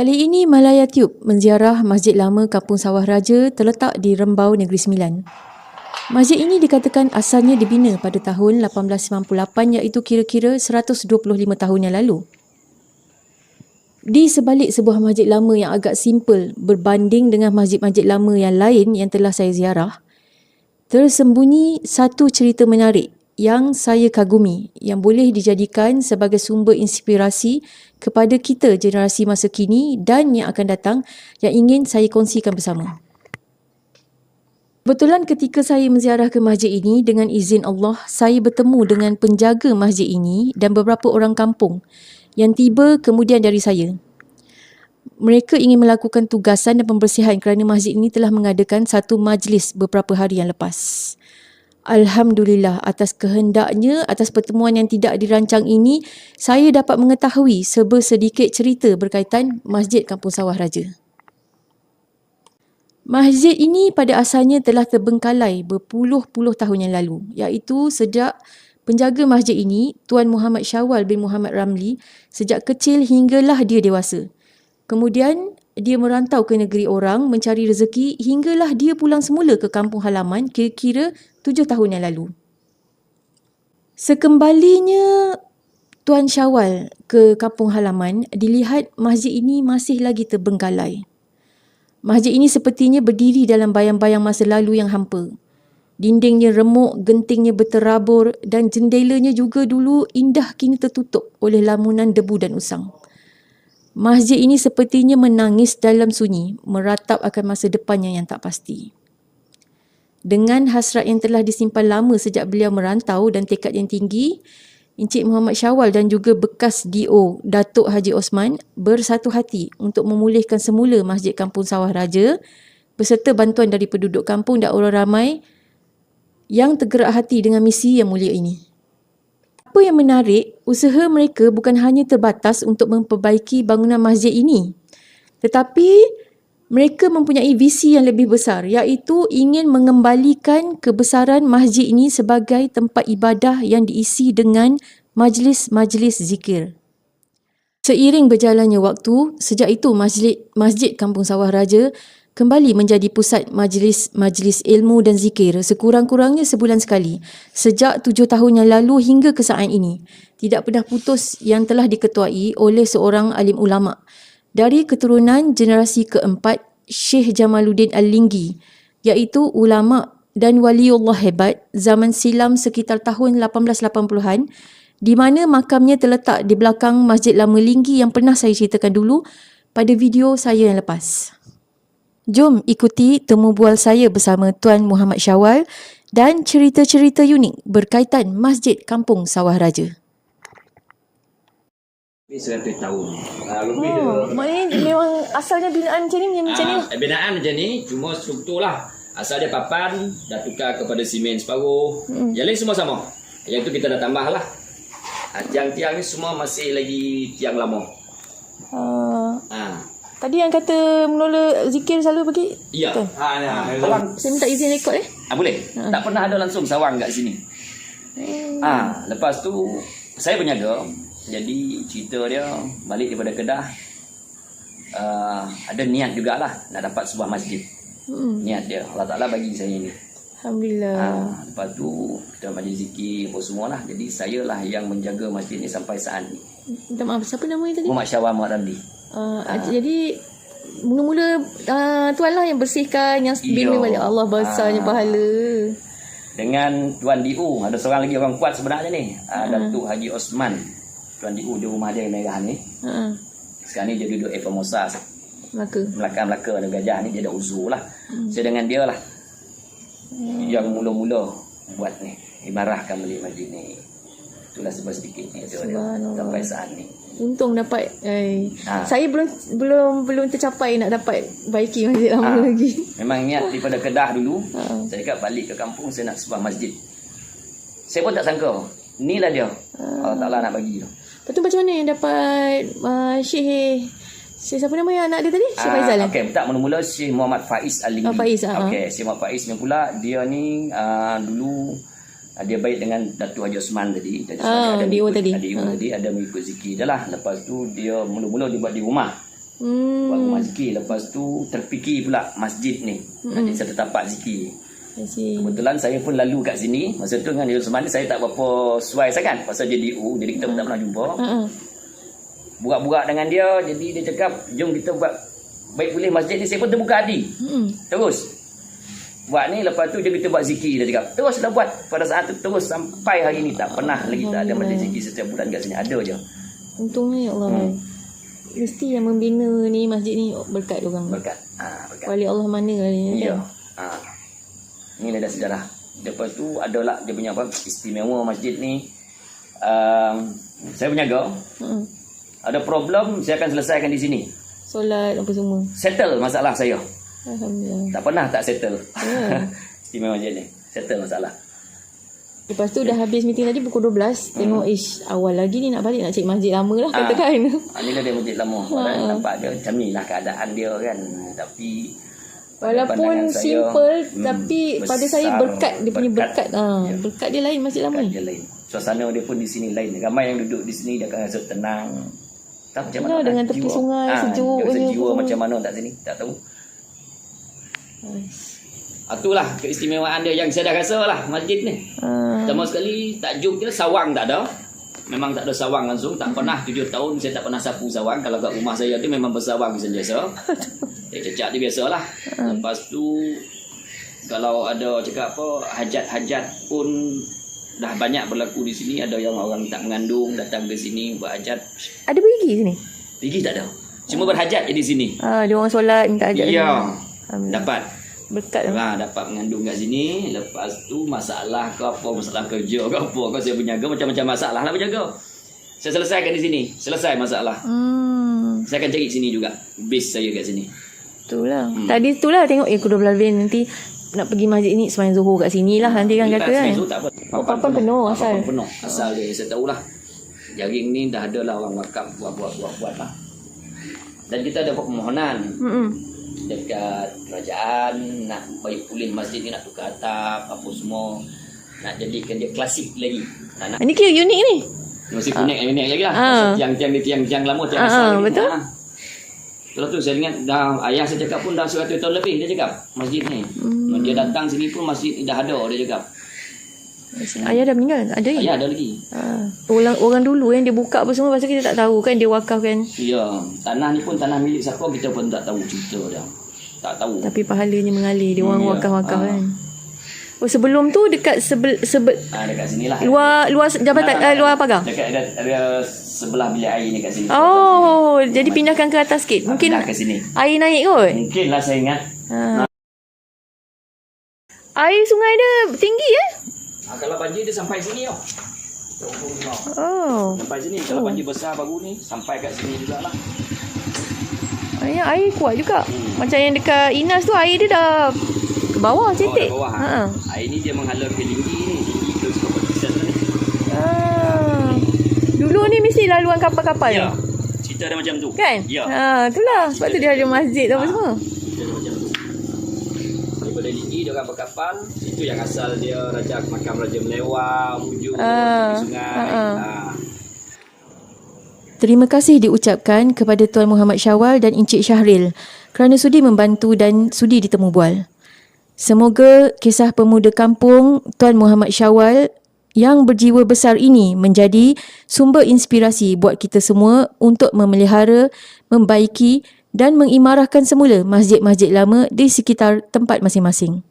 Kali ini Malaya Tube menziarah Masjid Lama Kampung Sawah Raja terletak di Rembau Negeri Sembilan. Masjid ini dikatakan asalnya dibina pada tahun 1898 iaitu kira-kira 125 tahun yang lalu. Di sebalik sebuah masjid lama yang agak simple berbanding dengan masjid-masjid lama yang lain yang telah saya ziarah, tersembunyi satu cerita menarik yang saya kagumi yang boleh dijadikan sebagai sumber inspirasi kepada kita generasi masa kini dan yang akan datang yang ingin saya kongsikan bersama. Kebetulan ketika saya menziarah ke masjid ini dengan izin Allah, saya bertemu dengan penjaga masjid ini dan beberapa orang kampung yang tiba kemudian dari saya. Mereka ingin melakukan tugasan dan pembersihan kerana masjid ini telah mengadakan satu majlis beberapa hari yang lepas. Alhamdulillah atas kehendaknya, atas pertemuan yang tidak dirancang ini, saya dapat mengetahui sebersedikit cerita berkaitan Masjid Kampung Sawah Raja. Masjid ini pada asalnya telah terbengkalai berpuluh-puluh tahun yang lalu, iaitu sejak penjaga masjid ini, Tuan Muhammad Syawal bin Muhammad Ramli, sejak kecil hinggalah dia dewasa. Kemudian dia merantau ke negeri orang mencari rezeki hinggalah dia pulang semula ke kampung halaman kira-kira tujuh tahun yang lalu. Sekembalinya Tuan Syawal ke kampung halaman, dilihat masjid ini masih lagi terbengkalai. Masjid ini sepertinya berdiri dalam bayang-bayang masa lalu yang hampa. Dindingnya remuk, gentingnya berterabur dan jendelanya juga dulu indah kini tertutup oleh lamunan debu dan usang. Masjid ini sepertinya menangis dalam sunyi, meratap akan masa depannya yang tak pasti. Dengan hasrat yang telah disimpan lama sejak beliau merantau dan tekad yang tinggi, Encik Muhammad Syawal dan juga bekas DO Datuk Haji Osman bersatu hati untuk memulihkan semula Masjid Kampung Sawah Raja beserta bantuan dari penduduk kampung dan orang ramai yang tergerak hati dengan misi yang mulia ini. Apa yang menarik, usaha mereka bukan hanya terbatas untuk memperbaiki bangunan masjid ini, tetapi mereka mempunyai visi yang lebih besar iaitu ingin mengembalikan kebesaran masjid ini sebagai tempat ibadah yang diisi dengan majlis-majlis zikir. Seiring berjalannya waktu, sejak itu masjid, masjid Kampung Sawah Raja kembali menjadi pusat majlis-majlis ilmu dan zikir sekurang-kurangnya sebulan sekali sejak tujuh tahun yang lalu hingga ke saat ini. Tidak pernah putus yang telah diketuai oleh seorang alim ulama' dari keturunan generasi keempat Syekh Jamaluddin Al-Linggi iaitu ulama dan waliullah hebat zaman silam sekitar tahun 1880-an di mana makamnya terletak di belakang Masjid Lama Linggi yang pernah saya ceritakan dulu pada video saya yang lepas. Jom ikuti temu bual saya bersama Tuan Muhammad Syawal dan cerita-cerita unik berkaitan Masjid Kampung Sawah Raja. Lebih 100 tahun. Uh, lebih oh, dia. Maknanya memang asalnya binaan macam ni macam ni. Uh, binaan macam ni cuma struktur lah. Asal dia papan dah tukar kepada simen separuh. Hmm. Yang lain semua sama. Yang tu kita dah tambah lah. Uh, tiang-tiang ni semua masih lagi tiang lama. Uh, uh. Tadi yang kata menolak zikir selalu pergi? Ya. Ha, ya. Ha, saya minta izin rekod eh. Ah, boleh. Ha. Tak pernah ada langsung sawang kat sini. Hmm. Ah, lepas tu saya berniaga jadi cerita dia balik daripada Kedah uh, ada niat jugalah nak dapat sebuah masjid. Hmm. niat dia. Allah Ta'ala bagi saya ni. Alhamdulillah. Uh, lepas tu kita majlis zikir apa semua lah jadi saya lah yang menjaga masjid ni sampai saat ni. Minta maaf siapa nama ni tadi? Muhammad Syawal Muhammad Ramli. Uh, uh, jadi mula-mula uh, tuan lah yang bersihkan yang bina balik. Allah basahnya uh, pahala. Dengan Tuan Diu ada seorang lagi orang kuat sebenarnya ni. Uh, Datuk Haji Osman Tuan Di di rumah dia merah ni. Ha. Sekarang ni dia duduk Eva Musa. Melaka. Melaka Melaka ada gajah ni dia ada uzur lah. Hmm. Saya dengan dia lah. Hmm. Yang mula-mula buat ni. Imarahkan beli masjid ni. Itulah sebab sedikit ni sampai saat ni. Untung dapat eh, ha. Saya belum belum belum tercapai nak dapat baiki masjid lama ha. lagi. Memang niat daripada Kedah dulu. Ha. Saya kat balik ke kampung saya nak sebuah masjid. Saya pun tak sangka. Inilah dia. Ha. Allah Ta'ala nak bagi tu. Lepas tu macam mana yang dapat uh, Syekh Syekh siapa nama yang anak dia tadi? Syekh uh, Faizal eh? Okey, tak mula-mula Syekh Muhammad Faiz Al-Linggi. Oh, Faiz, uh-huh. Okey, Syekh Muhammad Faiz ni pula dia ni uh, dulu uh, dia baik dengan Datuk Haji Osman tadi. Jadi oh, ada dia tadi. Ada uh. tadi ada mengikut zikir dah lah. Lepas tu dia mula-mula dia buat di rumah. Hmm. Buat rumah zikir. Lepas tu terfikir pula masjid ni. Hmm. Jadi saya tapak zikir. Kebetulan saya pun lalu kat sini. Masa tu dengan Yusuf Mani saya tak berapa suai sangat. Pasal dia DU. Jadi kita pun tak pernah jumpa. Buat-buat dengan dia. Jadi dia cakap, jom kita buat baik boleh masjid ni. Saya pun terbuka hati. Hmm. Terus. Buat ni lepas tu je kita buat zikir dia cakap. Teruslah buat pada saat tu terus sampai hari ni tak pernah lagi tak ada majlis zikir setiap bulan kat sini ada je. Untungnya ya Allah. Hmm. Mesti yang membina ni masjid ni berkat orang. Berkat. Ha, berkat. Wali Allah mana kali Ya. kan? Ha. Ni ada sejarah. Lepas tu adalah dia punya apa istimewa masjid ni. Um, saya berniaga. Hmm. Ada problem saya akan selesaikan di sini. Solat apa semua. Settle masalah saya. Alhamdulillah. Tak pernah tak settle. Ya. istimewa masjid ni. Settle masalah. Lepas tu dah habis meeting tadi pukul 12. Tengok ish awal lagi ni nak balik nak cek masjid lama lah katakan. Ha, ni dia masjid lama. Ha. Nampak dia macam ni lah keadaan dia kan. Tapi Walaupun saya, simple hmm, tapi pada saya berkat dia punya berkat. berkat. Ha, Ya. berkat dia lain masjid lama ni. dia lain. Suasana dia pun di sini lain. Ramai yang duduk di sini dia akan rasa tenang. Tak macam Yalah, mana. dengan tepi jiwa. sungai, Ah, sejuk dia rasa punya jiwa macam mana tak sini. Tak tahu. Itulah keistimewaan dia yang saya dah rasa lah masjid ni. Ha. Pertama sekali tajuk dia sawang tak ada. Memang tak ada sawang langsung. Tak pernah tujuh tahun saya tak pernah sapu sawang. Kalau kat rumah saya tu memang bersawang sentiasa. Dia cecak dia biasalah. Lepas tu kalau ada cakap apa hajat-hajat pun dah banyak berlaku di sini. Ada yang orang tak mengandung datang ke sini buat hajat. Ada pergi sini? Pergi tak ada. Cuma berhajat je di sini. Ha, dia orang solat minta ajak. Ya. Dapat. Berkat. Ha, dapat mengandung kat sini. Lepas tu masalah ke apa, masalah kerja ke apa. Kau saya berniaga macam-macam masalah lah berjaga. Saya selesaikan di sini. Selesai masalah. Hmm. Saya akan cari sini juga. Base saya kat sini. Itulah. Hmm. Tadi itulah tengok eh kedua belah lebih nanti nak pergi masjid ni semayang Zuhur kat sini lah nanti kan kata kan. tu tak apa. Papan penuh asal. Papan penuh. Asal dia. Saya tahulah. Jaring ni dah ada lah orang wakaf buat-buat-buat lah. Dan kita ada buat permohonan Hmm. dekat kerajaan nak baik pulih masjid ni nak tukar atap apa semua nak jadikan dia klasik lagi nak, nak Ini kira unik ni. Masih kuning uh, unik lagi lah. Ah. Uh. Tiang-tiang ni tiang-tiang lama, tiang Ah, asal. ni. betul. Ah. Lepas tu saya ingat dah ayah saya cakap pun dah 100 tahun lebih dia cakap masjid ni. Hmm. Dia datang sini pun masjid dah ada dia cakap. Ayah dah meninggal. Ada ni? Ayah ada lagi. Ha. Orang orang dulu yang dia buka apa semua pasal kita tak tahu kan dia wakaf kan. Ya, tanah ni pun tanah milik siapa kita pun tak tahu cerita dia. Tak tahu. Tapi pahalanya mengalir dia orang Hmm, ya. wakaf-wakaf Ah. kan. Oh sebelum tu dekat sebel, sebel Ah dekat sini lah. luar luar jabatan uh, luar pagar. Dekat ada, ada sebelah bilik air ni kat sini. Oh, jadi pindahkan ke atas sikit. Ah, Mungkin pindah ke sini. air naik kot. Mungkin lah saya ingat. Ha. Air sungai dia tinggi eh? Ah, kalau banjir dia sampai sini tau. Oh. Sampai sini. Kalau banjir besar baru ni sampai kat sini jugalah. Air, air kuat juga. Macam yang dekat Inas tu air dia dah bawah cetek. Oh, bawah. Ha. Ha. Air ni dia menghala ke tinggi ni. Ke. Ah. Dulu ni mesti laluan kapal-kapal Ya. ni. Cerita dia macam tu. Kan? Ya. Ha, itulah. Sebab tu dia ada masjid tu apa semua. Cerita dia macam tu. Daripada tinggi dia orang berkapal. Itu yang asal dia Raja Makam Raja Melewa, Muju, Ah. tepi sungai. Ah, ah. Ah. Terima kasih diucapkan kepada Tuan Muhammad Syawal dan Encik Syahril kerana sudi membantu dan sudi ditemu bual. Semoga kisah pemuda kampung Tuan Muhammad Syawal yang berjiwa besar ini menjadi sumber inspirasi buat kita semua untuk memelihara, membaiki dan mengimarahkan semula masjid-masjid lama di sekitar tempat masing-masing.